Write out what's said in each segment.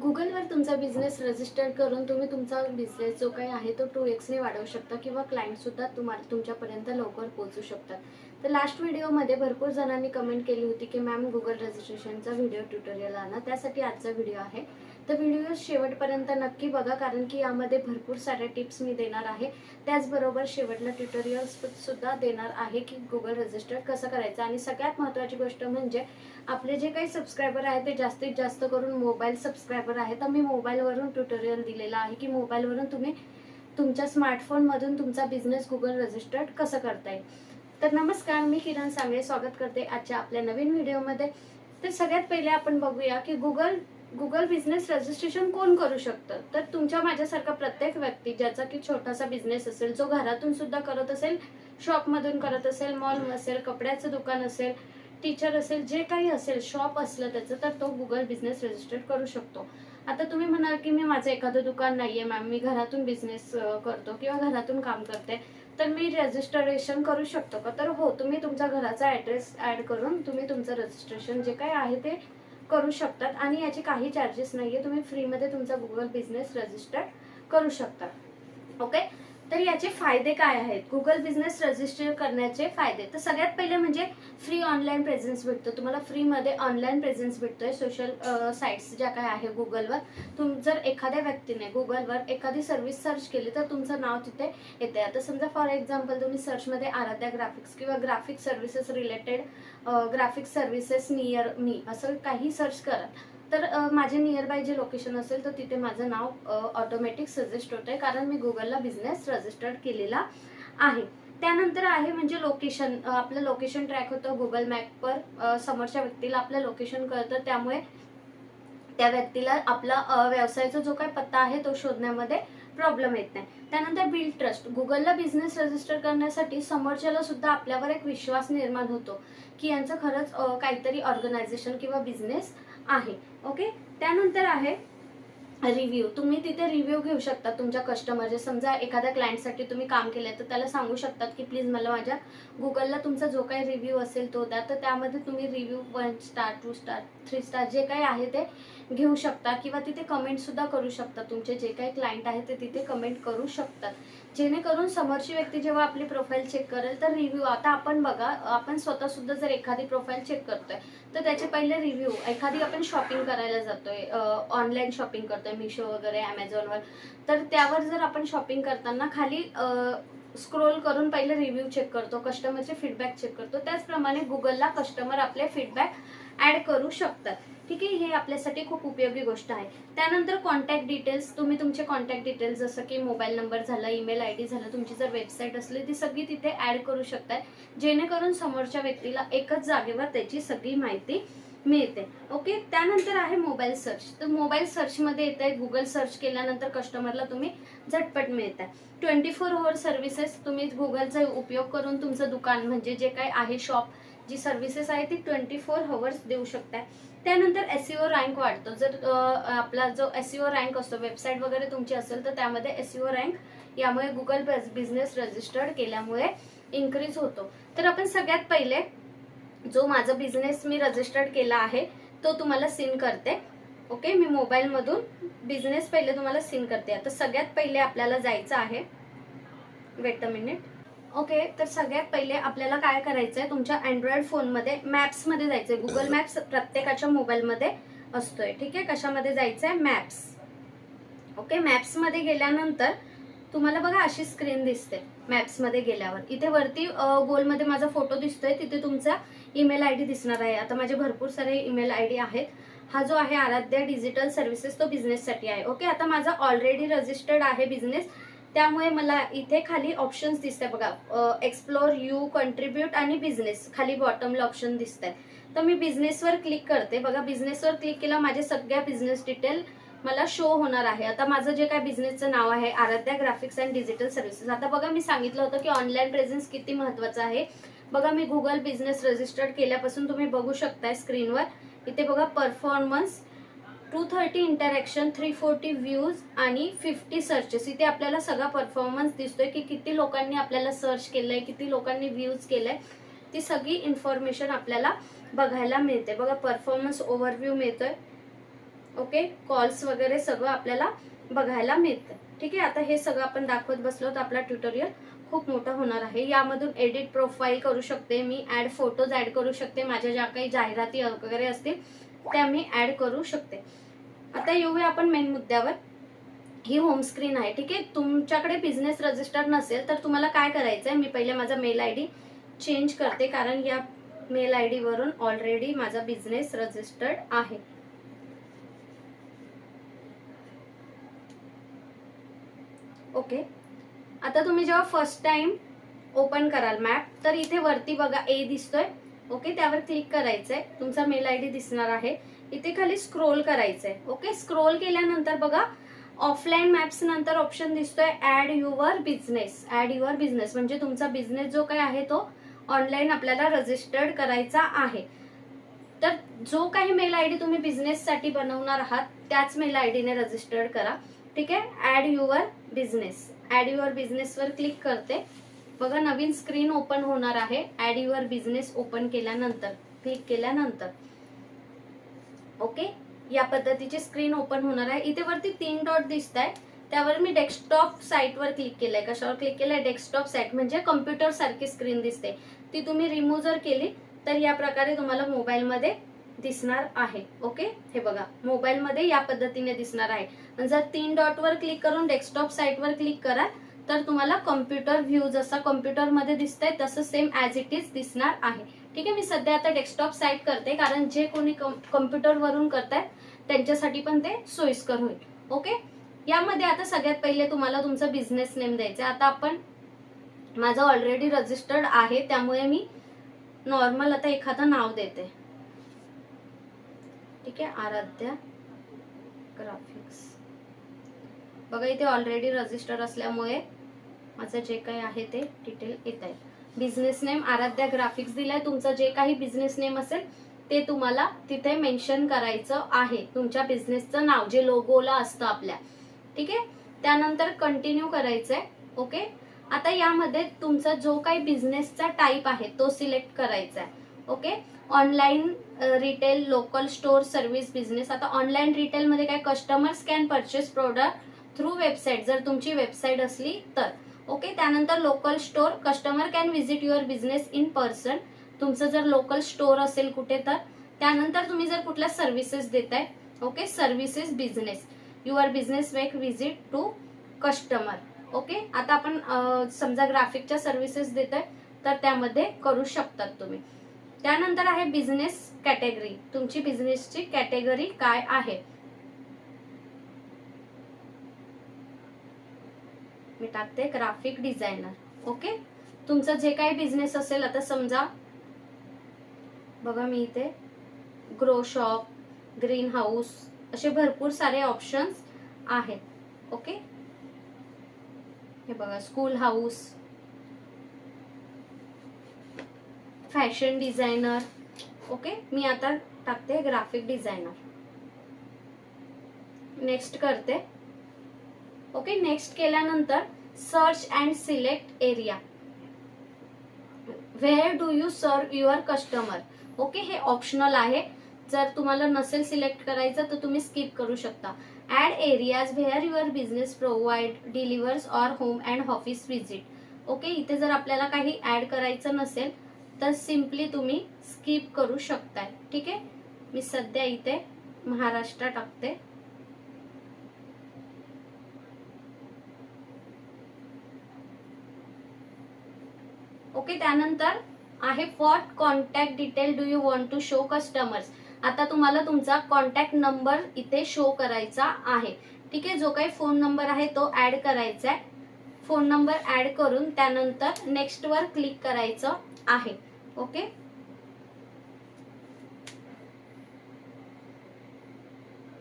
गुगलवर तुमचा business register करून तुम्ही तुमचा बिझनेस जो काही आहे तो टू एक्सने वाढवू शकता किंवा क्लायंटसुद्धा तुम्हाला तुमच्यापर्यंत लवकर पोहोचू शकतात. तर लास्ट व्हिडिओमध्ये भरपूर जणांनी कमेंट केली होती की मॅम गुगल रजिस्ट्रेशनचा व्हिडिओ ट्युटोरियल आणा. त्यासाठी आजचा व्हिडिओ आहे. तर व्हिडिओ शेवटपर्यंत नक्की बघा कारण की यामध्ये भरपूर साऱ्या टिप्स मी देणार आहे. त्याचबरोबर शेवटला ट्युटोरियल्स सुद्धा देणार आहे की गुगल रजिस्टर कसं करायचं. आणि सगळ्यात महत्त्वाची गोष्ट म्हणजे आपले जे काही सबस्क्रायबर आहेत ते जास्तीत जास्त करून मोबाईल सबस्क्रायबर आहेत. तर मी मोबाईलवरून ट्युटोरियल दिलेलं आहे की मोबाईलवरून तुम्ही तुमच्या स्मार्टफोनमधून तुमचा बिझनेस गुगल रजिस्टर्ड कसं करता येईल तर नमस्कार मी किरण सांगळे. स्वागत करते आजच्या आपल्या नवीन व्हिडिओमध्ये तर सगळ्यात पहिले आपण बघूया की गुगल गुगल बिझनेस रजिस्ट्रेशन कोण करू शकतं? तर तुमच्या माझ्यासारखा प्रत्येक व्यक्ती ज्याचा की छोटासा बिझनेस असेल जो घरातून सुद्धा करत असेल शॉपमधून करत असेल मॉल असेल कपड्याचं दुकान असेल टीचर असेल जे काही असेल शॉप असलं त्याचं तर तो गुगल बिझनेस रजिस्टर करू शकतो. आता तुम्ही म्हणाल की मी माझं एखादं दुकान नाही आहे मॅम मी घरातून बिझनेस करतो किंवा घरातून काम करते तर मी रजिस्ट्रेशन करू शकतो का? तर हो तुम्ही तुमच्या घराचा ॲड्रेस ॲड करून तुम्ही तुमचं रजिस्ट्रेशन जे काही आहे ते करू शकतात आणि याचे काही चार्जेस नाही आहे तुम्ही फ्रीमध्ये तुमचा गुगल बिझनेस रजिस्टर करू शकता. ओके तर याचे फायदे काय आहेत? गुगल बिझनेस रजिस्टर करण्याचे फायदे. तर सगळ्यात पहिले म्हणजे फ्री ऑनलाईन प्रेझेन्स भेटतो. तुम्हाला फ्रीमध्ये ऑनलाईन प्रेझेन्स आहे सोशल साईट्स ज्या काय आहे गुगलवर तुम जर एखाद्या व्यक्तीने गुगलवर एखादी सर्व्हिस सर्च केली तर तुमचं नाव तिथे येते आता समजा फॉर एक्झाम्पल तुम्ही सर्चमध्ये आराध्या ग्राफिक्स किंवा graphic services related graphic services near मी असं काही सर्च करा तर माझे नियर बाय जे लोकेशन असेल तर तिथे माझं नाव ऑटोमॅटिक सजेस्ट होतं आहे कारण मी गुगलला बिझनेस रजिस्टर्ड केलेला आहे. त्यानंतर आहे म्हणजे लोकेशन आपलं लोकेशन ट्रॅक होतं गुगल मॅपवर समोरच्या व्यक्तीला आपलं लोकेशन कळतं. त्यामुळे त्या व्यक्तीला आपला व्यवसायाचा जो काही पत्ता आहे तो शोधण्यामध्ये प्रॉब्लेम येत नाही. त्यानंतर बिल्ड ट्रस्ट गुगलला बिझनेस रजिस्टर करण्यासाठी समोरच्याला सुद्धा आपल्यावर एक विश्वास निर्माण होतो की यांचं खरंच काहीतरी ऑर्गनायझेशन किंवा बिझनेस आहे. ओके? त्यानंतर आहे रिव्ह्यू. तुम्ही तिथे रिव्ह्यू घेऊ शकता तुमच्या कस्टमरचे समजा एखाद्या क्लायंटसाठी तुम्ही काम केलं तर त्याला सांगू शकतात की प्लीज मला माझ्या गुगलला तुमचा जो काही रिव्ह्यू असेल तो द्या. तर त्यामध्ये तुम्ही review one star two star three star जे काही आहे ते घेऊ शकता किंवा तिथे कमेंटसुद्धा करू शकता. तुमचे जे काही क्लायंट आहे ते तिथे कमेंट करू शकतात. जेणेकरून समोरची व्यक्ती जेव्हा आपली प्रोफाईल चेक करेल तर रिव्ह्यू आता आपण बघा आपण स्वतःसुद्धा जर एखादी प्रोफाईल चेक करतोय तर त्याचे पहिले रिव्ह्यू एखादी आपण शॉपिंग करायला जातोय ऑनलाईन शॉपिंग करतोय मिशो वगैरे ॲमेझॉनवर तर त्यावर जर आपण शॉपिंग करताना खाली स्क्रोल करून पहिले रिव्ह्यू चेक करतो कस्टमरचे फीडबॅक चेक करतो. त्याचप्रमाणे गुगलला कस्टमर आपले फीडबॅक ॲड करू शकतात. ठीक आहे हे आपल्यासाठी खूप उपयोगी गोष्ट आहे. त्यानंतर कॉन्टॅक्ट डिटेल्स तुम्ही तुमचे कॉन्टॅक्ट डिटेल्स जसं की मोबाईल नंबर झाला ईमेल आय डी झालं तुमची जर वेबसाईट असली ती सगळी तिथे ॲड करू शकताय. जेणेकरून समोरच्या व्यक्तीला एकच जागेवर त्याची सगळी माहिती मिळते. ओके त्यानंतर आहे मोबाईल सर्च तर मोबाईल सर्चमध्ये येत आहे गुगल सर्च केल्यानंतर कस्टमरला तुम्ही झटपट मिळत आहे ट्वेंटी फोर अवर सर्व्हिसेस तुम्ही गुगलचा उपयोग करून तुमचं दुकान म्हणजे जे काही आहे शॉप जी सर्व्हिसेस आहे ती ट्वेंटी फोर हवर्स देऊ शकताय. त्यानंतर एस एसईओ रँक वाढतो. जर आपला जो एस ई ओ रँक असतो वेबसाईट वगैरे तुमची असेल तर त्यामध्ये एस ई ओ रँक यामुळे गुगल बिझनेस रजिस्टर्ड केल्यामुळे इन्क्रीज होतो. तर आपण सगळ्यात पहिले जो माझा बिझनेस मी रजिस्टर्ड केला आहे तो तुम्हाला सीन करते. ओके मी मोबाईलमधून बिझनेस पहिले तुम्हाला सीन करते. आता सगळ्यात पहिले आपल्याला जायचं आहे. वेट अ मिनिट ओके तर सगळ्यात पहिले आपल्याला काय करायचं आहे तुमच्या अँड्रॉइड फोनमध्ये मॅप्समध्ये जायचं आहे गुगल मॅप्स प्रत्येकाच्या मोबाईलमध्ये असतोय. ठीक आहे? कशामध्ये जायचं आहे मॅप्स ओके मॅप्समध्ये गेल्यानंतर तुम्हाला बघा अशी स्क्रीन दिसते. मॅप्समध्ये गेल्यावर. इथे वरती गोलमध्ये माझा फोटो दिसतोय. तिथे तुमचा ईमेल आय डी दिसणार आहे. आता माझे भरपूर सारे ईमेल आय डी आहेत. हा जो आहे आराध्या डिजिटल सर्व्हिसेस तो बिझनेससाठी आहे. ओके? आता माझा ऑलरेडी रजिस्टर्ड आहे बिझनेस त्यामुळे मला इथे खाली ऑप्शन्स दिसत आहे बघा एक्सप्लोर यू कंट्रीब्यूट आणि बिझनेस खाली बॉटमला ऑप्शन दिसत आहे तर मी बिझनेसवर क्लिक करते. बघा बिझनेसवर क्लिक केला माझे सगळ्या बिझनेस डिटेल मला शो होणार आहे. आता माझं जे काय बिझनेसचं नाव आहे Aaradhya graphics and digital services आता बघा मी सांगितलं होतं की ऑनलाईन प्रेझेन्स किती महत्वाचं आहे. बघा मी गुगल बिझनेस रजिस्टर्ड केल्यापासून तुम्ही बघू शकताय स्क्रीनवर इथे बघा performance two thirty interaction three forty views आणि फिफ्टी सर्चेस इथे आपल्याला सगळा परफॉर्मन्स दिसतोय की किती लोकांनी आपल्याला सर्च केलंय किती लोकांनी व्ह्यूज केलंय ती सगळी इन्फॉर्मेशन आपल्याला बघायला मिळते. बघा परफॉर्मन्स ओव्हरव्ह्यू मिळतोय. ओके कॉल्स वगैरे सगळं आपल्याला बघायला मिळतं. ठीक आहे? आता हे सगळं आपण दाखवत बसलो तर आपला ट्युटोरियल खूप मोठा होणार आहे. यामधून एडिट प्रोफाईल करू शकते मी ॲड फोटोज ॲड करू शकते. माझ्या ज्या काही जाहिराती वगैरे असतील त्या मी ॲड करू शकते. आता येऊया आपण मेन मुद्द्यावर. ही होम स्क्रीन आहे ठीक आहे? तुमच्याकडे बिझनेस रजिस्टर नसेल तर तुम्हाला काय करायचं आहे मी पहिले माझा मेल आय डी चेंज करते कारण या मेल आय वरून ऑलरेडी माझा बिझनेस रजिस्टर्ड आहे. ओके आता तुम्ही जेव्हा फर्स्ट टाइम ओपन कराल मॅप तर इथे वरती बघा ए दिसतोय. ओके त्यावर क्लिक करायचंय. तुमचा मेल आय डी दिसणार आहे. इथे खाली स्क्रोल करायचंय. ओके स्क्रोल केल्यानंतर बघा ऑफलाईन मॅप्स नंतर ऑप्शन दिसतोय add your business add your business म्हणजे तुमचा बिझनेस जो काही आहे तो ऑनलाईन आपल्याला रजिस्टर्ड करायचा आहे. तर जो काही मेल आय डी तुम्ही बिझनेससाठी बनवणार आहात त्याच मेल आय डीने रजिस्टर्ड करा. ठीक आहे? Add your business add your बिझनेसवर click करते. बघा नवीन स्क्रीन ओपन होणार आहे. ऍड युअर बिझनेस ओपन केल्यानंतर क्लिक केल्यानंतर. ओके? या पद्धतीची स्क्रीन ओपन होणार आहे. इथे वरती तीन डॉट दिसत आहे त्यावर मी डेस्कटॉप साईटवर क्लिक केलंय. कशावर क्लिक केलंय? डेस्कटॉप साईट म्हणजे कम्प्युटर सारखी स्क्रीन दिसते. ती तुम्ही रिमूव्ह जर केली तर या प्रकारे तुम्हाला मोबाईलमध्ये दिसणार आहे. ओके? हे बघा मोबाईलमध्ये या पद्धतीने दिसणार आहे. आणि जर तीन डॉटवर क्लिक करून डेस्कटॉप साईटवर क्लिक करा तर तुम्हाला कम्प्युटर व्ह्यू जसा कम्प्युटरमध्ये दिसतंय तसं सेम ॲज इट इज दिसणार आहे. ठीक आहे मी सध्या आता डेस्कटॉप साईट करते कारण जे कोणी कम्प्युटरवरून करतायत त्यांच्यासाठी पण ते सोयीस्कर होईल. ओके यामध्ये आता सगळ्यात पहिले तुम्हाला तुमचा बिझनेस नेम द्यायचा आता आपण माझं ऑलरेडी रजिस्टर्ड आहे त्यामुळे मी नॉर्मल आता एखादं नाव देते. ठीक आहे आराध्या ग्राफिक्स बघा इथे ऑलरेडी रजिस्टर असल्यामुळे माझं जे काही आहे ते डिटेल येत आहे. बिझनेस नेम आराध्या ग्राफिक्स दिलाय. तुमचं जे काही बिझनेस नेम असेल ते तुम्हाला तिथे मेन्शन करायचं आहे. तुमच्या बिझनेसचं नाव जे लोगोला असतं आपल्या. ठीक? आहे त्यानंतर कंटिन्यू करायचंय. ओके आता यामध्ये तुमचा जो काही बिझनेसचा टाईप आहे तो सिलेक्ट करायचा आहे okay online retail local store service business आता ऑनलाईन रिटेलमध्ये काय? Customers can purchase product through website जर तुमची वेबसाईट असली तर. ओके त्यानंतर local store customer can visit your business in person तुमचं जर लोकल स्टोअर असेल कुठे तर त्यानंतर तुम्ही जर कुठल्या सर्व्हिसेस देताय okay services business your business make visit to customer okay आता आपण समजा ग्राफिकच्या सर्व्हिसेस देतोय तर त्यामध्ये करू शकतात तुम्ही. त्यानंतर आहे बिझनेस कॅटेगरी तुमची बिझनेसची कॅटेगरी काय आहे? मी टाकते ग्राफिक डिझायनर ओके तुमचं जे काही बिझनेस असेल आता समजा बघा मी इथे ग्रो शॉप ग्रीन हाऊस असे भरपूर सारे ऑप्शन्स आहेत. ओके हे बघा school house fashion designer okay मी आता टाकते ग्राफिक डिझायनर नेक्स्ट करते. ओके नेक्स्ट केल्यानंतर search and select area where do you serve your customer okay हे ऑप्शनल आहे. जर तुम्हाला नसेल सिलेक्ट करायचं तर तुम्ही स्किप करू शकता. Add areas where your business provide delivers or home and office visit okay इथे जर आपल्याला काही ऍड करायचं नसेल तर सिम्पली तुम्ही स्किप करू शकताय. ठीक आहे? मी सध्या इथे महाराष्ट्र टाकते. ओके त्यानंतर आहे fought contact detail do you want to show customers आता तुम्हाला तुमचा कॉन्टॅक्ट नंबर इथे शो करायचा आहे. ठीक आहे जो काही फोन नंबर आहे तो ऍड करायचा आहे फोन नंबर ऍड करून त्यानंतर नेक्स्ट वर क्लिक करायचं आहे. Okay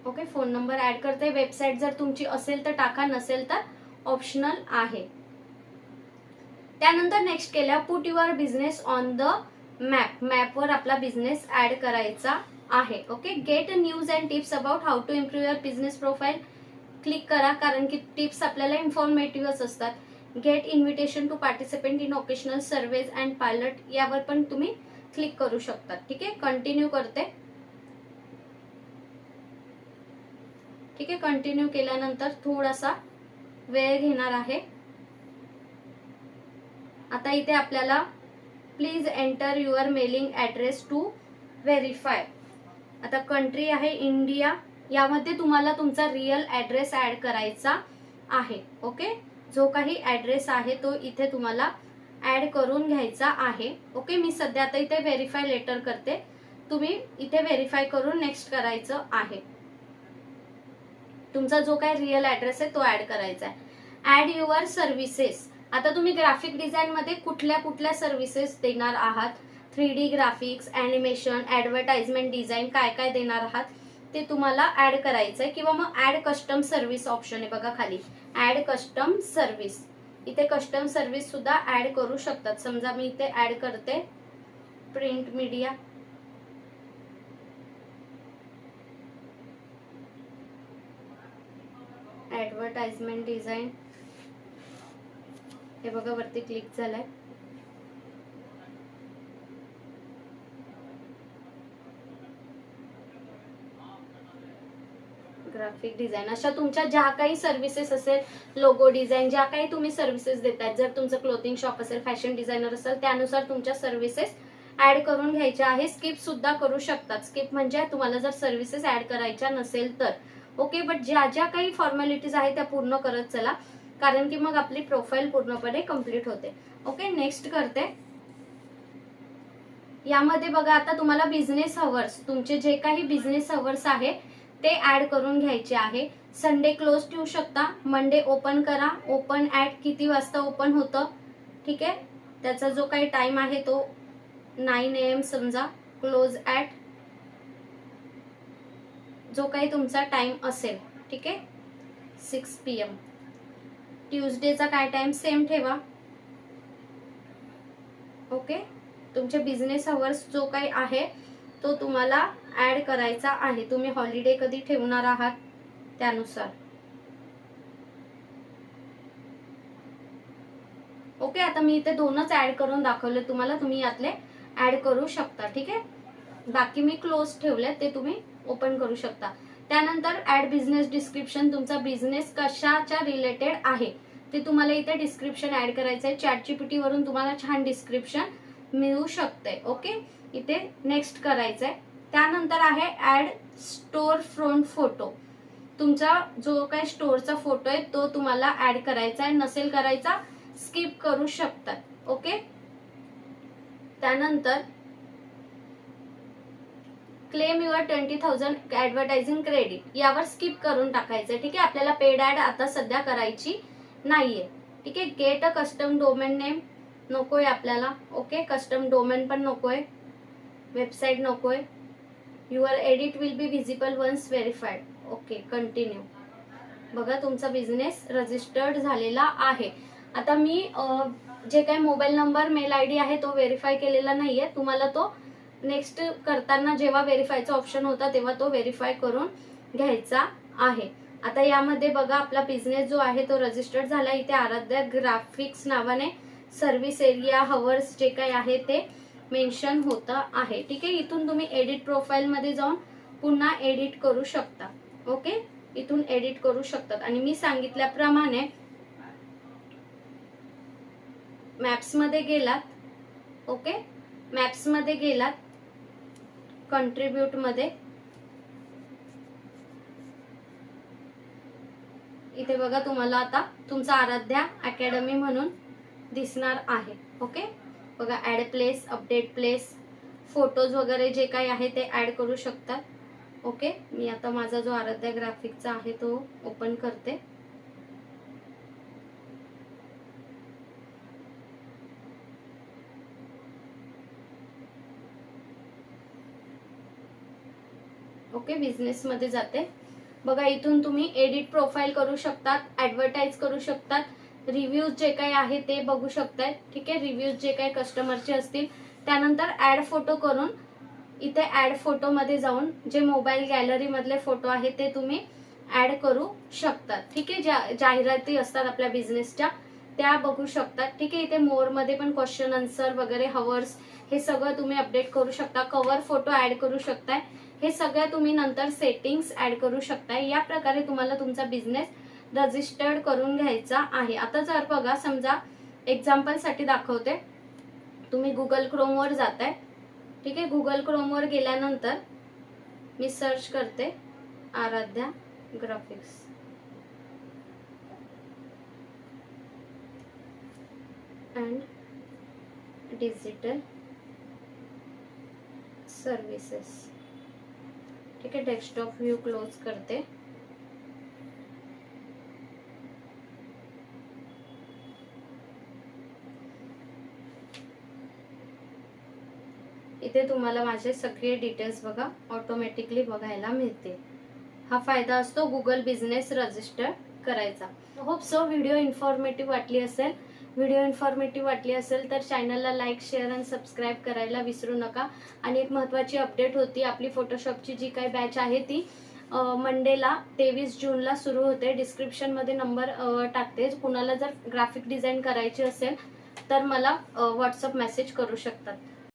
okay phone number add करते वेबसाईट जर तुमची असेल तर टाका नसेल तर ऑप्शनल आहे. त्यानंतर नेक्स्ट केल्या put your business on the map मॅपवर आपला बिझनेस ऍड करायचा आहे. Okay get news and tips about how to improve your business profile click करा कारण की टिप्स आपल्याला इन्फॉर्मेटिव्हच असतात. Get invitation to participant in occasional surveys and pilot यावर पण तुम्ही क्लिक करू शकता. ठीक आहे? कंटिन्यू करते. ठीक आहे? कंटिन्यू केल्यानंतर थोडासा वेळ घेणार आहे. आता इथे आपल्याला please enter your mailing address to verify आता कंट्री आहे इंडिया यामध्ये तुम्हाला तुमचा रिअल ॲड्रेस ॲड करायचा आहे ओके जो काही ॲड्रेस आहे तो इथे तुम्हाला ॲड करून घ्यायचा आहे ओके मी सध्या आता इथे व्हेरीफाय लेटर करते. तुम्ही इथे व्हेरीफाय करून नेक्स्ट करायचं आहे. तुमचा जो काही रिअल ॲड्रेस आहे तो ॲड करायचा आहे. ॲड युअर सर्व्हिसेस आता तुम्ही ग्राफिक डिझाईनमध्ये कुठल्या कुठल्या सर्व्हिसेस देणार आहात? Three D graphics animation advertisement design काय काय देणार आहात? ते तुम्हाला ॲड करायचं आहे किंवा मग ॲड कस्टम सर्व्हिस ऑप्शन आहे बघा खाली. ॲड कस्टम सर्व्हिस इथे कस्टम सर्व्हिस सुद्धा ॲड करू शकतात. समजा मी इथे ॲड करते. प्रिंट मीडिया ॲडव्हर्टाइजमेंट डिझाईन हे बघा वरती क्लिक झालंय. ग्राफिक डिझाईन अशा तुमच्या ज्या काही सर्व्हिसेस असेल लोगो डिझाईन ज्या काही तुम्ही सर्व्हिसेस देतायत जर तुमचं क्लोथिंग शॉप असेल फॅशन डिझायनर असेल त्यानुसार तुमच्या सर्व्हिसेस ऍड करून घ्यायच्या आहे. स्किप सुद्धा करू शकतात. स्किप म्हणजे तुम्हाला जर सर्व्हिसेस ऍड करायच्या नसेल तर. ओके बट ज्या ज्या काही फॉर्मॅलिटीज आहेत त्या पूर्ण करत चला. कारण की मग आपली प्रोफाईल पूर्णपणे कंप्लीट होते. ओके नेक्स्ट करते. यामध्ये बघा आता तुम्हाला बिझनेस हवर्स तुमचे जे काही बिझनेस हवर्स आहे ते ऍड करून घ्यायचे आहे. संडे क्लोज ठेवू शकता मंडे ओपन करा. ओपन ऍट किती वाजता ओपन होतं? ठीक आहे? त्याचा जो काही टाइम आहे तो नाईन ए एम समजा क्लोज ऍट जो काही तुमचा टाइम असेल ठीक आहे? सिक्स पी एम ट्यूजडेचा काय टाइम सेम ठेवा. ओके तुमचे बिझनेस अवर्स जो काही आहे तो तुम्हाला ऍड करायचा आहे. तुम्ही हॉलिडे कधी ठेवणार आहात? त्यानुसार. ओके आता मी इथे दोनच ऍड करून दाखवले. तुम्हाला तुम्ही यातले ऍड करू शकता. ठीक आहे? बाकी मी क्लोज ठेवले ते तुम्ही ओपन करू शकता. त्यानंतर ऍड बिझनेस डिस्क्रिप्शन तुमचा बिझनेस कशाच्या रिलेटेड आहे ते तुम्हाला इथे डिस्क्रिप्शन ऍड करायचं आहे. चॅट जीपीटी वरून तुम्हाला छान डिस्क्रिप्शन मिळू शकते ओके इथे नेक्स्ट करायचं आहे. त्यानंतर आहे ऍड स्टोर फ्रंट फोटो तुमचा जो काही स्टोअरचा फोटो आहे तो तुम्हाला ऍड करायचा आहे नसेल करायचा स्किप करू शकतात ओके त्यानंतर claim your twenty thousand advertising credit यावर स्किप करून टाकायचं. ठीक आहे? आपल्याला पेड ऍड आता सध्या करायची नाहीये. ठीक आहे? Get a custom domain name नकोय आपल्याला. ओके कस्टम डोमेन पण नकोय. वेबसाईट नकोय. Your edit will be visible once verified okay continue बघा तुमचा बिझनेस रजिस्टर्ड झालेला आहे. आता मी जे काही mobile number mail I D आहे तो व्हेरीफाय केलेला नाहीये. तुम्हाला तो नेक्स्ट करताना जेव्हा व्हेरीफायचा ऑप्शन होता तेव्हा तो व्हेरीफाय करून घ्यायचा आहे. आता यामध्ये बघा आपला बिझनेस जो आहे तो रजिस्टर्ड झाला. इथे आराध्या ग्राफिक्स नावाने सर्व्हिस एरिया हवर्स जे काही आहे ते मेन्शन होतं आहे. ठीक आहे? इथून तुम्ही एडिट प्रोफाईलमध्ये जाऊन पुन्हा एडिट करू शकता. ओके इथून एडिट करू शकतात. आणि मी सांगितल्याप्रमाणे मॅप्समध्ये गेलात. ओके मॅप्समध्ये गेलात. कंट्रीब्यूटमध्ये इथे बघा तुम्हाला आता तुमचा आराध्या अकॅडमी म्हणून दिसणार आहे. ओके बघा add place update place photos वगैरे जे काही आहे ते ॲड करू शकतात ओके मी आता माझा जो आराध्या ग्राफिकचा आहे तो ओपन करते. ओके बिझनेसमध्ये जाते. बघा इथून तुम्ही एडिट प्रोफाईल करू शकतात ऍडव्हर्टाईज करू शकतात. रिव्ह्यूज जे काही आहे ते बघू शकताय. ठीक आहे रिव्ह्यूज जे काही कस्टमरचे असतील. त्यानंतर ऍड फोटो करून इथे ऍड फोटोमध्ये जाऊन जे मोबाईल गॅलरी मधले फोटो आहेत ते तुम्ही ऍड करू शकतात. ठीक आहे ज्या जाहिराती असतात आपल्या बिझनेसच्या त्या बघू शकतात. ठीक आहे इथे मोरमध्ये पण क्वेश्चन आन्सर वगैरे हवर्स हे सगळं तुम्ही अपडेट करू शकता. कव्हर फोटो ऍड करू शकताय. हे सगळं तुम्ही नंतर सेटिंग्स ऍड करू शकता या प्रकारे तुम्हाला तुमचा बिझनेस रजिस्टर्ड करून घ्यायचा आहे. आता जर बघा समजा एक्झाम्पलसाठी दाखवते. तुम्ही गुगल क्रोमवर जाताय. ठीक आहे? गुगल क्रोमवर गेल्यानंतर मी सर्च करते. Aaradhya graphics and digital services ठीक आहे डेस्कटॉप व्ह्यू क्लोज करते. इथे तुम्हाला माझे सगळे डिटेल्स बघा ऑटोमॅटिकली बघायला मिळते हा फायदा असतो गुगल बिझनेस रजिस्टर करायचा. होप सो व्हिडिओ इन्फॉर्मेटिव्ह वाटली असेल. व्हिडिओ इन्फॉर्मेटिव्ह वाटली असेल तर चॅनलला लाईक शेअर आणि सबस्क्राईब करायला विसरू नका. आणि एक महत्त्वाची अपडेट होती आपली फोटोशॉपची जी काही बॅच आहे ती मंडेला तेवीस जूनला सुरू होते. डिस्क्रिप्शनमध्ये नंबर टाकते. कुणाला जर ग्राफिक डिझाईन करायची असेल तर मला व्हॉट्सअप मेसेज करू शकतात.